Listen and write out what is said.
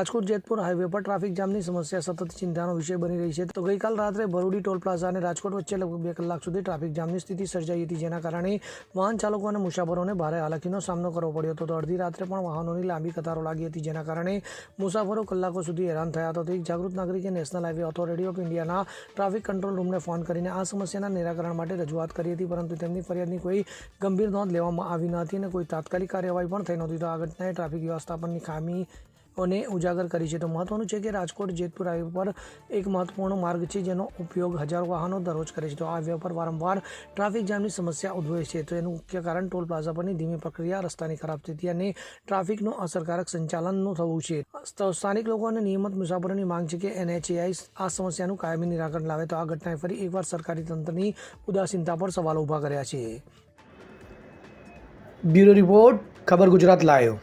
Rajkot Jetpur highway પર traffic જામની સમસ્યા સતત ચિંતાનો વિષય બની રહી છે. તો ગઈકાલ રાત્રે ભરૂડી ટોલ પ્લાઝા અને રાજકોટ વચ્ચે લગભગ બે કલાક સુધી ટ્રાફિક જામની સ્થિતિ સર્જાઈ હતી, જેના કારણે વાહન ચાલકો અને મુસાફરોને ભારે હાલાકીનો સામનો કરવો પડ્યો હતો. તો અડધી રાત્રે પણ વાહનોની લાંબી કતારો લાગી હતી, જેના કારણે મુસાફરો કલાકો સુધી હેરાન થયા હતા. તો એક જાગૃત નાગરિકે નેશનલ હાઈવે ઓથોરિટી ઓફ ઇન્ડિયાના ટ્રાફિક કંટ્રોલ રૂમને ફોન કરીને આ સમસ્યાના નિરાકરણ માટે રજૂઆત કરી હતી, પરંતુ તેમની ફરિયાદની કોઈ ગંભીર નોંધ લેવામાં આવી ન હતી અને કોઈ તાત્કાલિક કાર્યવાહી પણ થઈ નહોતી. તો આ ઘટનાએ ટ્રાફિક વ્યવસ્થાપનની ખામી અને ઉજાગર કરી છે. તો મહત્વનું છે કે રાજકોટ, જેતપુર હાઈવે પર એક મહત્વપૂર્ણ માર્ગ છે જેનો ઉપયોગ હજારો વાહનો દરરોજ કરે છે. તો આ હાઈવે પર વારંવાર ટ્રાફિક જામની સમસ્યા ઉદ્ભવે છે. તો એનું મુખ્ય કારણ ટોલ પ્લાઝા પરની ધીમી પ્રક્રિયા, રસ્તાની ખરાબ સ્થિતિ અને ટ્રાફિકનું અસરકારક સંચાલનનું થવું છે. સ્થાનિક લોકો અને નિયમિત મુસાફરોની માંગ છે કે એનએચએઆઈ આ સમસ્યાનું કાયમી નિરાકરણ લાવે. તો આ ઘટનાએ ફરી એકવાર સરકારી તંત્રની ઉદાસીનતા પર સવાલો ઊભા કર્યા છે. બ્યુરો રિપોર્ટ, ખબર ગુજરાત લાયો